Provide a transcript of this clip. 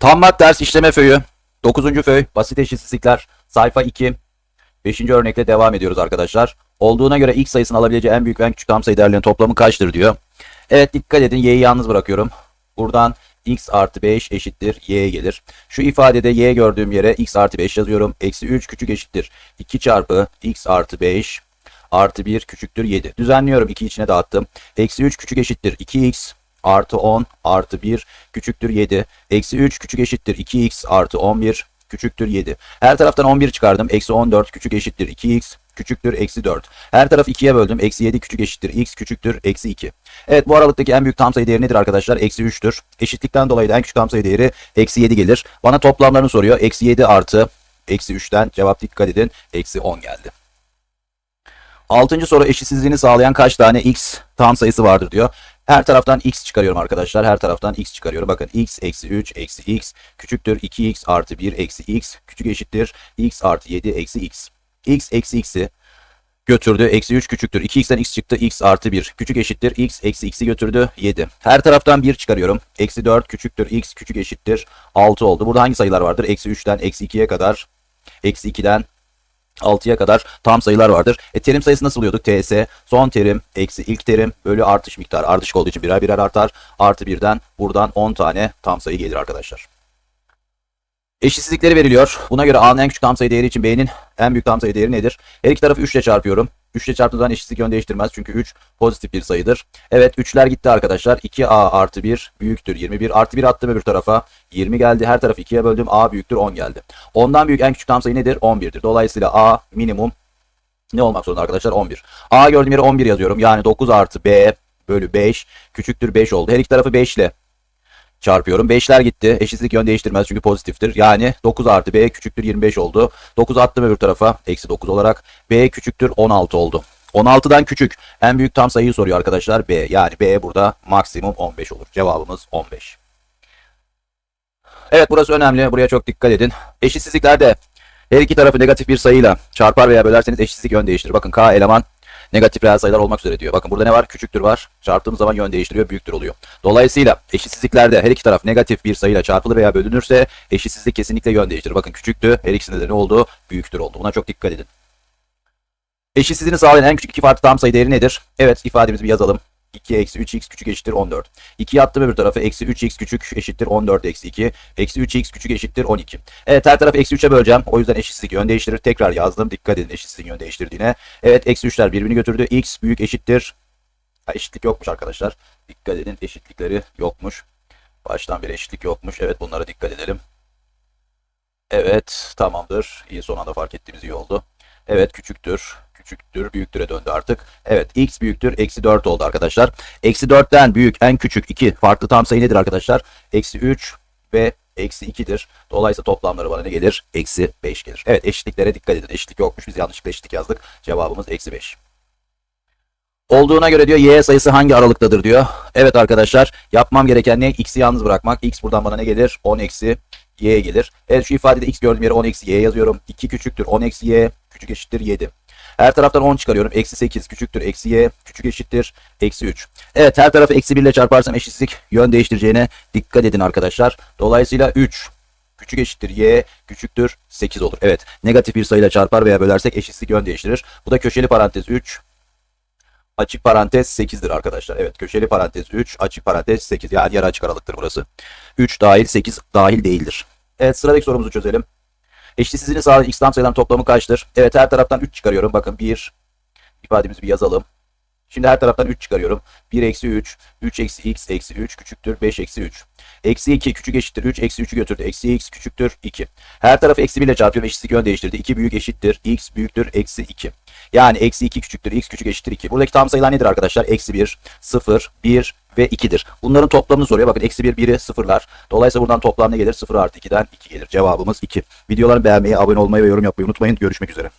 Tam mat ders işleme föyü. 9. föy basit eşitsizlikler sayfa 2. 5. örnekle devam ediyoruz arkadaşlar. Olduğuna göre x sayısının alabileceği en büyük ve en küçük tam sayı değerlerinin toplamı kaçtır diyor. Evet dikkat edin y'yi yalnız bırakıyorum. Buradan x artı 5 eşittir y'ye gelir. Şu ifadede y gördüğüm yere x artı 5 yazıyorum. Eksi 3 küçük eşittir 2 çarpı x artı 5 artı 1 küçüktür 7. Düzenliyorum 2 içine dağıttım. Eksi 3 küçük eşittir 2x artı 10 artı 1 küçüktür 7. Eksi 3 küçük eşittir 2x artı 11 küçüktür 7. Her taraftan 11 çıkardım. Eksi 14 küçük eşittir 2x küçüktür eksi 4. Her tarafı 2'ye böldüm. Eksi 7 küçük eşittir x küçüktür eksi 2. Evet bu aralıktaki en büyük tam sayı değeri nedir arkadaşlar? Eksi 3'tür. Eşitlikten dolayı da en küçük tam sayı değeri eksi 7 gelir. Bana toplamlarını soruyor. Eksi 7 artı eksi 3'ten cevap dikkat edin. Eksi 10 geldi. Altıncı soru eşitsizliğini sağlayan kaç tane x tam sayısı vardır diyor. Her taraftan x çıkarıyorum arkadaşlar. Her taraftan x çıkarıyorum. Bakın x eksi 3 eksi x küçüktür 2x artı 1 eksi x küçük eşittir x artı 7 eksi x. x eksi x'i götürdü. Eksi 3 küçüktür. 2x'ten x çıktı. x artı 1 küçük eşittir. x eksi x'i götürdü. 7. Her taraftan 1 çıkarıyorum. Eksi 4 küçüktür. x küçük eşittir. 6 oldu. Burada hangi sayılar vardır? Eksi 3'ten eksi 2'ye kadar. Eksi 2'den 6'ya kadar tam sayılar vardır. E, terim sayısı nasıl buluyorduk? TS son terim eksi ilk terim bölü artış miktarı. Ardışık olduğu için birer birer artar. Artı birden buradan 10 tane tam sayı gelir arkadaşlar. Eşitsizlikleri veriliyor. Buna göre A'nın en küçük tam sayı değeri için B'nin en büyük tam sayı değeri nedir? Her iki tarafı 3 ile çarpıyorum. 3 ile çarptığım zaman eşitsizlik yön değiştirmez. Çünkü 3 pozitif bir sayıdır. Evet 3'ler gitti arkadaşlar. 2A artı 1 büyüktür 21. Artı 1 attım öbür tarafa. 20 geldi. Her tarafı 2'ye böldüm. A büyüktür 10 geldi. 10'dan büyük en küçük tam sayı nedir? 11'dir. Dolayısıyla A minimum ne olmak zorunda arkadaşlar? 11. A gördüğüm yere 11 yazıyorum. Yani 9 artı B bölü 5 küçüktür 5 oldu. Her iki tarafı 5 ile çarpıyorum. 5'ler gitti. Eşitsizlik yön değiştirmez çünkü pozitiftir. Yani 9 artı B küçüktür 25 oldu. 9 attım öbür tarafa. Eksi 9 olarak. B küçüktür 16 oldu. 16'dan küçük en büyük tam sayıyı soruyor arkadaşlar. B. Yani B burada maksimum 15 olur. Cevabımız 15. Evet burası önemli. Buraya çok dikkat edin. Eşitsizliklerde her iki tarafı negatif bir sayıyla çarpar veya bölerseniz eşitsizlik yön değiştirir. Bakın K eleman negatif reel sayılar olmak üzere diyor. Bakın burada ne var? Küçüktür var. Çarptığımız zaman yön değiştiriyor. Büyüktür oluyor. Dolayısıyla eşitsizliklerde her iki taraf negatif bir sayıyla çarpılır veya bölünürse eşitsizlik kesinlikle yön değiştirir. Bakın küçüktü. Her ikisinde de ne oldu? Büyüktür oldu. Buna çok dikkat edin. Eşitsizliğini sağlayan en küçük iki farklı tam sayı değeri nedir? Evet ifademizi bir yazalım. 2 eksi 3x küçük eşittir 14. 2'yi attım öbür tarafa. Eksi 3x küçük eşittir 14 eksi 2. Eksi 3x küçük eşittir 12. Evet her tarafı eksi 3'e böleceğim. O yüzden eşitsizlik yön değiştirir. Tekrar yazdım. Dikkat edin eşitsizlik yön değiştirdiğine. Evet eksi 3'ler birbirini götürdü. x büyük eşittir. Ha, eşitlik yokmuş arkadaşlar. Dikkat edin eşitlikleri yokmuş. Baştan bir eşitlik yokmuş. Evet bunlara dikkat edelim. Evet tamamdır. İyi son anda fark ettiğimiz iyi oldu. Evet küçüktür. Küçüktür. Büyüktüre döndü artık. Evet x büyüktür. Eksi 4 oldu arkadaşlar. Eksi 4'ten büyük en küçük 2 farklı tam sayı nedir arkadaşlar? Eksi 3 ve eksi 2'dir. Dolayısıyla toplamları bana ne gelir? Eksi 5 gelir. Evet eşitliklere dikkat edin. Eşitlik yokmuş. Biz yanlışlıkla eşitlik yazdık. Cevabımız eksi 5. Olduğuna göre diyor y sayısı hangi aralıktadır diyor. Evet arkadaşlar yapmam gereken ne? X'i yalnız bırakmak. X buradan bana ne gelir? 10 eksi y gelir. Evet şu ifadede x gördüğüm yere 10 eksi y yazıyorum. 2 küçüktür 10 eksi y küçük eşittir 7. Her taraftan 10 çıkarıyorum. Eksi 8 küçüktür eksi y küçük eşittir eksi 3. Evet her tarafı eksi 1 ile çarparsam eşitsizlik yön değiştireceğine dikkat edin arkadaşlar. Dolayısıyla 3 küçük eşittir y küçüktür 8 olur. Evet negatif bir sayıyla çarpar veya bölersek eşitsizlik yön değiştirir. Bu da köşeli parantez 3 açık parantez 8'dir arkadaşlar. Evet köşeli parantez 3 açık parantez 8 yani yarı açık aralıktır burası. 3 dahil 8 dahil değildir. Evet sıradaki sorumuzu çözelim. Eşitsizliğini sağlayan x tam sayıların toplamı kaçtır? Evet her taraftan 3 çıkarıyorum. Bakın 1 ifademizi bir yazalım. Şimdi her taraftan 3 çıkarıyorum. 1 eksi 3, 3 eksi x eksi 3 küçüktür 5 eksi 3. Eksi 2 küçük eşittir 3, eksi 3'ü götürdü. Eksi x küçüktür 2. Her tarafı eksi 1 ile çarpıyorum. Eşitlik yön değiştirdi. 2 büyük eşittir. x büyüktür eksi 2. Yani eksi 2 küçüktür. x küçük eşittir 2. Buradaki tam sayılar nedir arkadaşlar? Eksi 1, 0, 1 ve 2'dir. Bunların toplamını soruyor. Bakın eksi 1, 1'i sıfırlar. Dolayısıyla buradan toplam ne gelir? 0 artı 2'den 2 gelir. Cevabımız 2. Videoları beğenmeyi, abone olmayı ve yorum yapmayı unutmayın. Görüşmek üzere.